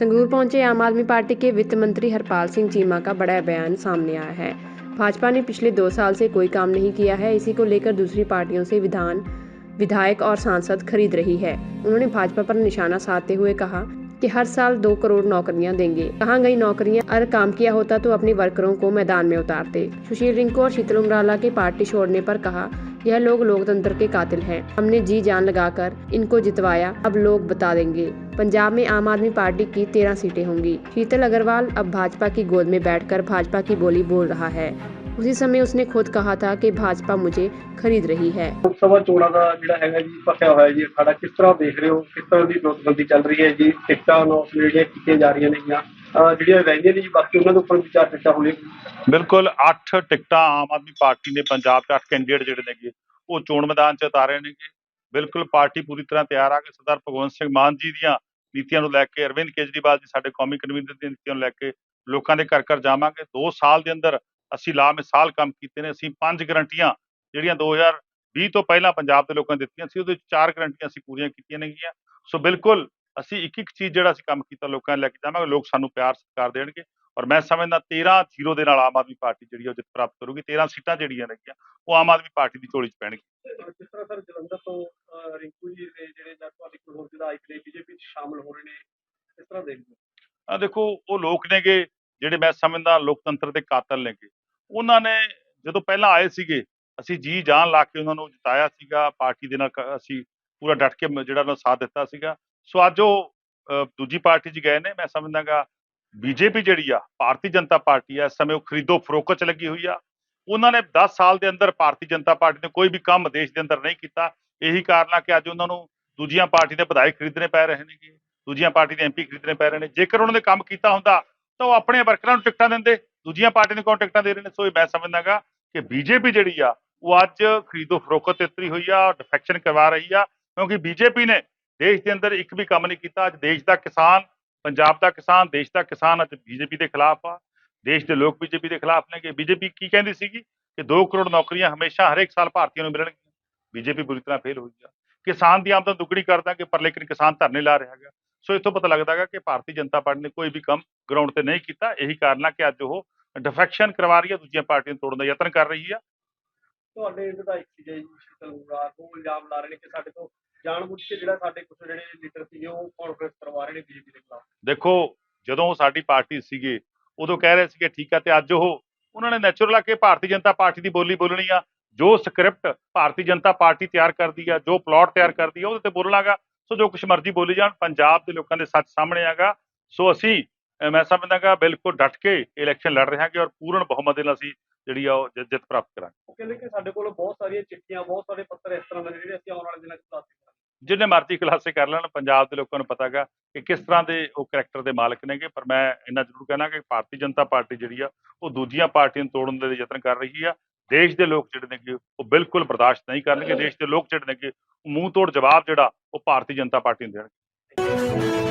संगरूर पहुँचे आम आदमी पार्टी के वित्त मंत्री हरपाल सिंह चीमा का बड़ा बयान सामने आया है। भाजपा ने पिछले दो साल से कोई काम नहीं किया है, इसी को लेकर दूसरी पार्टियों से विधान, विधायक और सांसद खरीद रही है। उन्होंने भाजपा पर निशाना साधते हुए कहा कि हर साल दो करोड़ नौकरियाँ देंगे। कहाँ गई नौकरियाँ? अगर काम किया होता तो अपने वर्करों को मैदान में उतारते। सुशील रिंकू और शीतल उमराला के पार्टी छोड़ने पर कहा यह लोग लोकतंत्र के कातिल हैं हमने जी जान लगाकर इनको जितवाया अब लोग बता देंगे पंजाब में आम आदमी पार्टी की तेरह सीटें होंगी शीतल अग्रवाल अब भाजपा की गोद में बैठकर भाजपा की बोली बोल रहा है उसी समय उसने खुद कहा था कि भाजपा मुझे खरीद रही है ਲੋਕ ਸਭਾ ਚੋਣਾਂ ਦਾ ਜਿਹੜਾ ਹੈਗਾ ਜੀ ਫਸਿਆ ਹੋਇਆ ਜੀ ਅਖਾੜਾ ਕਿਸ ਤਰ੍ਹਾਂ ਦੇਖ ਰਹੇ ਹੋ ਕਿਸ ਤਰ੍ਹਾਂ ਦੀ ਨੋਟਬੰਦੀ ਚੱਲ ਰਹੀ ਹੈ ਜੀ ਟਿਕਟਾਂ ਅਨਾਉਂਸ ਜਿਹੜੀਆਂ ਕੀਤੀਆਂ ਜਾ ਰਹੀਆਂ ਨੇਗੀਆਂ ਅਹ ਜਿਹੜੀਆਂ ਰਹਿੰਦੀਆਂ ਨੇ ਜੀ, ਬਾਕੀ ਉਹਨਾਂ ਦੇ ਉੱਪਰ ਵਿਚਾਰ ਚਰਚਾ ਹੋਣੀ ਬਿਲਕੁਲ 8 ਟਿਕਟਾਂ ਆਮ ਆਦਮੀ ਪਾਰਟੀ ਨੇ, ਪੰਜਾਬ 'ਚ 8 ਕੈਂਡੀਡੇਟ ਜਿਹੜੇ ਨੇਗੇ, ਉਹ ਚੋਣ ਮੈਦਾਨ 'ਚ ਉਤਾਰੇ ਨੇਗੇ। ਬਿਲਕੁਲ ਪਾਰਟੀ ਪੂਰੀ ਤਰ੍ਹਾਂ ਤਿਆਰ ਆ ਕਿ ਸਰਦਾਰ ਭਗਵੰਤ ਸਿੰਘ ਮਾਨ ਜੀ ਦੀਆਂ ਨੀਤੀਆਂ ਨੂੰ ਲੈ ਕੇ, ਅਰਵਿੰਦ ਕੇਜਰੀਵਾਲ ਜੀ ਸਾਡੇ ਕੌਮੀ ਕਨਵੀਨਰ ਦੀਆਂ ਨੀਤੀਆਂ ਨੂੰ ਲੈ ਕੇ ਲੋਕਾਂ ਦੇ ਘਰ ਘਰ ਜਾਵਾਂਗੇ। 2 ਸਾਲ ਦੇ ਅੰਦਰ ਅਸੀਂ ਲਾਮਿਸਾਲ ਕੰਮ ਕੀਤੇ ਨੇ। ਅਸੀਂ ਪੰਜ ਗਰੰਟੀਆਂ ਜਿਹੜੀਆਂ 2020 ਤੋਂ ਪਹਿਲਾਂ ਪੰਜਾਬ ਦੇ ਲੋਕਾਂ ਨੇ ਦਿੱਤੀਆਂ ਸੀ, ਉਹਦੇ ਵਿੱਚ ਚਾਰ ਗਰੰਟੀਆਂ ਅਸੀਂ ਪੂਰੀਆਂ ਕੀਤੀਆਂ ਨੇਗੀਆਂ। ਸੋ ਬਿਲਕੁਲ ਅਸੀਂ ਇੱਕ ਇੱਕ ਚੀਜ਼ ਜਿਹੜਾ ਅਸੀਂ ਕੰਮ ਕੀਤਾ ਲੋਕਾਂ ਨੂੰ ਲੈ ਕੇ ਜਾਵਾਂਗੇ ਲੋਕ ਸਾਨੂੰ ਪਿਆਰ ਸਤਿਕਾਰ ਦੇਣਗੇ ਔਰ ਮੈਂ ਸਮਝਦਾ 13 ਜ਼ੀਰੋ ਦੇ ਨਾਲ ਆਮ ਆਦਮੀ ਪਾਰਟੀ ਜਿਹੜੀ ਉਹ ਜਿੱਤ ਪ੍ਰਾਪਤ ਕਰੂਗੀ। 13 ਸੀਟਾਂ ਜਿਹੜੀਆਂ ਨੇਗੀਆਂ ਉਹ ਆਮ ਆਦਮੀ ਪਾਰਟੀ ਦੀ ਝੋਲੀ 'ਚ ਪੈਣਗੀਆਂ। ਕਿਸ ਤਰ੍ਹਾਂ ਸਰ ਜਲੰਧਰ ਤੋਂ ਰਿੰਕੂ ਜੀ ਦੇ ਜਿਹੜੇ ਜਾਂ ਤੁਹਾਡੇ ਕੋਲ ਹੋਰ ਵਿਧਾਇਕ ਨੇ ਬੀਜੇਪੀ 'ਚ ਸ਼ਾਮਲ ਹੋ ਰਹੇ ਨੇ ਕਿਸ ਤਰ੍ਹਾਂ ਦੇਖਦੇ ਆ ਦੇਖੋ ਉਹ ਲੋਕ ਨੇਗੇ ਜਿਹੜੇ ਮੈਂ ਸਮਝਦਾ ਲੋਕਤੰਤਰ ਦੇ ਕਾਤਲ ਨੇਗੇ। ਉਹਨਾਂ ਨੇ ਜਦੋਂ ਪਹਿਲਾਂ ਆਏ ਸੀਗੇ ਅਸੀਂ ਜੀ ਜਾਨ ਲਾ ਕੇ ਉਹਨਾਂ ਨੂੰ ਜਿਤਾਇਆ ਸੀਗਾ ਪਾਰਟੀ ਦੇ ਨਾਲ ਅਸੀਂ ਪੂਰਾ ਡਟ ਕੇ ਜਿਹੜਾ ਉਹਨਾਂ ਸਾਥ ਦਿੱਤਾ ਸੀਗਾ। ਸੋ ਅੱਜ ਉਹ ਦੂਜੀ ਪਾਰਟੀ 'ਚ ਗਏ ਨੇ, ਮੈਂ ਸਮਝਦਾਗਾ ਬੀਜੇਪੀ ਜਿਹੜੀ ਆ, ਭਾਰਤੀ ਜਨਤਾ ਪਾਰਟੀ ਆ, ਇਸ ਸਮੇਂ ਉਹ ਖਰੀਦੋ ਫਰੋਖਤ 'ਚ ਲੱਗੀ ਹੋਈ ਆ। ਉਹਨਾਂ ਨੇ 10 ਸਾਲ ਦੇ ਅੰਦਰ ਭਾਰਤੀ ਜਨਤਾ ਪਾਰਟੀ ਨੇ ਕੋਈ ਵੀ ਕੰਮ ਦੇਸ਼ ਦੇ ਅੰਦਰ ਨਹੀਂ ਕੀਤਾ। ਇਹੀ ਕਾਰਨ ਆ ਕਿ ਅੱਜ ਉਹਨਾਂ ਨੂੰ ਦੂਜੀਆਂ ਪਾਰਟੀ ਦੇ ਵਿਧਾਇਕ ਖਰੀਦਣੇ ਪੈ ਰਹੇ ਨੇਗੇ, ਦੂਜੀਆਂ ਪਾਰਟੀ ਦੇ ਐਮਪੀ ਖਰੀਦਣੇ ਪੈ ਰਹੇ ਨੇ। ਜੇਕਰ ਉਹਨਾਂ ਨੇ ਕੰਮ ਕੀਤਾ ਹੁੰਦਾ, ਤਾਂ ਉਹ ਆਪਣੇ ਵਰਕਰਾਂ ਨੂੰ ਟਿਕਟਾਂ ਦਿੰਦੇ, ਦੂਜੀਆਂ ਪਾਰਟੀ ਨੂੰ ਕਿਉਂ ਟਿਕਟਾਂ ਦੇ ਰਹੇ ਨੇ? ਸੋ ਇਹ ਮੈਂ ਸਮਝਦਾਗਾ ਕਿ ਬੀਜੇਪੀ ਜਿਹੜੀ ਆ, ਉਹ ਅੱਜ ਖਰੀਦੋ ਫਰੋਖਤ ਤੇ ਉਤਰੀ ਹੋਈ ਆ, ਡਿਫੈਕਸ਼ਨ ਕਰਵਾ ਰਹੀ ਆ, ਕਿਉਂਕਿ ਬੀਜੇਪੀ ਨੇ ਦੇਸ਼ ਦੇ ਅੰਦਰ ਇੱਕ ਵੀ ਕੰਮ ਨਹੀਂ ਕੀਤਾ। ਅੱਜ ਦੇਸ਼ ਦਾ ਕਿਸਾਨ, ਪੰਜਾਬ ਦਾ ਕਿਸਾਨ, ਦੇਸ਼ ਦਾ ਕਿਸਾਨ ਅੱਜ ਬੀਜੇਪੀ ਦੇ ਖਿਲਾਫ ਆ। ਦੇਸ਼ ਦੇ ਲੋਕ ਬੀਜੇਪੀ ਦੇ ਖਿਲਾਫ ਨੇ ਕਿ ਬੀਜੇਪੀ ਕੀ ਕਹਿੰਦੀ ਸੀਗੀ ਕਿ 2 ਕਰੋੜ ਨੌਕਰੀਆਂ ਹਮੇਸ਼ਾ ਹਰੇਕ ਸਾਲ ਭਾਰਤੀਆਂ ਨੂੰ ਮਿਲਣਗੀਆਂ। ਬੀਜੇਪੀ ਬੁਰੀ ਤਰ੍ਹਾਂ ਫੇਲ ਹੋਈ ਆ। ਕਿਸਾਨ ਦੀ ਆਮਦਨ ਦੁੱਗਣੀ ਕਰ ਦਾਂਗੇ ਪਰ ਲੇਕਿਨ ਕਿਸਾਨ ਧਰਨੇ ਲਾ ਰਿਹਾ ਹੈਗਾ। ਸੋ ਇੱਥੋਂ ਪਤਾ ਲੱਗਦਾ ਹੈਗਾ ਕਿ ਭਾਰਤੀ ਜਨਤਾ ਪਾਰਟੀ ਨੇ ਕੋਈ ਵੀ ਕੰਮ ਗਰਾਊਂਡ ਤੇ ਨਹੀਂ ਕੀਤਾ। ਇਹੀ ਕਾਰਨ ਆ ਕਿ ਅੱਜ ਉਹ ਡਿਫੈਕਸ਼ਨ ਕਰਵਾ ਰਹੀ ਹੈ ਦੂਜੀਆਂ ਪਾਰਟੀਆਂ ਨੂੰ ਤੋੜਨ ਦਾ ਯਤਨ ਕਰ ਰਹੀ ਆ। ਤੁਹਾਡੇ ਵਿਧਾਇਕ ਸੀਗੇ ਜੀ ਸ਼ੀਤਲ ਉਮਰਾਲ ਉਹ ਇਲਜ਼ਾਮ ਲਾ ਰਹੇ ਨੇ ਕਿ ਸਾਡੇ ਤੋਂ ਜਾਣਬੁੱਝ ਕੇ ਜਿਹੜਾ ਸਾਡੇ ਕੁਝ ਜਿਹੜੇ ਲੀਡਰ ਸੀਗੇ ਉਹ ਕਾਨਫਰੰਸ ਕਰਵਾ ਰਹੇ ਨੇ ਬੀਜੇਪੀ ਦੇ ਖਿਲਾਫ। ਦੇਖੋ ਜਦੋਂ ਸਾਡੀ ਪਾਰਟੀ ਸੀਗੇ ਉਦੋਂ ਕਹਿ ਰਹੇ ਸੀਗੇ ਠੀਕ ਆ ਤੇ ਅੱਜ ਉਹ ਉਹਨਾਂ ਨੇ ਨੈਚੁਰਲ ਆ ਕਿ ਭਾਰਤੀ ਜਨਤਾ ਪਾਰਟੀ ਦੀ ਬੋਲੀ ਬੋਲਣੀ ਆ। ਜੋ ਸਕ੍ਰਿਪਟ ਭਾਰਤੀ ਜਨਤਾ ਪਾਰਟੀ ਤਿਆਰ ਕਰਦੀ ਆ ਜੋ ਪਲਾਟ ਤਿਆਰ ਕਰਦੀ ਆ ਉਹਦੇ ਤੇ ਬੋਲਣਾਗਾ। ਸੋ ਜੋ ਕੁਛ ਮਰਜ਼ੀ ਬੋਲੀ ਜਾਣ ਪੰਜਾਬ ਦੇ ਲੋਕਾਂ ਦੇ ਸੱਚ ਸਾਹਮਣੇ ਆਗਾ। ਸੋ ਅਸੀਂ ਮੈਂ ਸਮਝਦਾਗਾ ਬਿਲਕੁਲ ਡਟ ਕੇ ਇਲੈਕਸ਼ਨ ਲੜ ਰਹੇ ਹਾਂ ਕਿ ਔਰ ਪੂਰਨ ਬਹੁਮਤ ਦੇ ਨਾਲ ਅਸੀਂ ਜਿਹੜੀ ਆ ਉਹ ਜਿੱਤ ਪ੍ਰਾਪਤ ਕਰਾਂਗੇ। ਉਹ ਕਹਿੰਦੇ ਕਿ ਸਾਡੇ ਕੋਲ ਬਹੁਤ ਸਾਰੀਆਂ ਚਿੱਠੀਆਂ ਬਹੁਤ ਸਾਰੇ ਪੱਤਰ ਇਸ ਤਰ੍ਹਾਂ ਦੇ ਜਿਹੜੇ ਅਸੀਂ ਆਉਣ ਵਾਲੇ ਦਿਨਾਂ 'ਚ ਖੁਲਾਸੇ ਕਰਾਂਗੇ ਜਿੰਨੇ ਮਰਜ਼ੀ ਖੁਲਾਸੇ ਕਰ ਲੈਣ, ਪੰਜਾਬ ਦੇ ਲੋਕਾਂ ਨੂੰ ਪਤਾਗਾ ਕਿ ਕਿਸ ਤਰ੍ਹਾਂ ਦੇ ਉਹ ਕਰੈਕਟਰ ਦੇ ਮਾਲਕ ਨੇਗੇ, ਪਰ ਮੈਂ ਇੰਨਾ ਜ਼ਰੂਰ ਕਹਿਣਾ ਕਿ ਭਾਰਤੀ ਜਨਤਾ ਪਾਰਟੀ ਜਿਹੜੀ ਆ, ਉਹ ਦੂਜੀਆਂ ਪਾਰਟੀਆਂ ਨੂੰ ਤੋੜਨ ਦੇ ਯਤਨ ਕਰ ਰਹੀ ਆ। ਦੇਸ਼ ਦੇ ਲੋਕ ਜਿਹੜੇ ਨੇਗੇ, ਉਹ ਬਿਲਕੁਲ ਬਰਦਾਸ਼ਤ ਨਹੀਂ ਕਰਨਗੇ। ਦੇਸ਼ ਦੇ ਲੋਕ ਜਿਹੜੇ ਨੇਗੇ, ਉਹ ਮੂੰਹ ਤੋੜ ਜਵਾਬ ਜਿਹੜਾ, ਉਹ ਭਾਰਤੀ ਜਨਤਾ ਪਾਰਟੀ ਨੂੰ ਦੇਣਗੇ।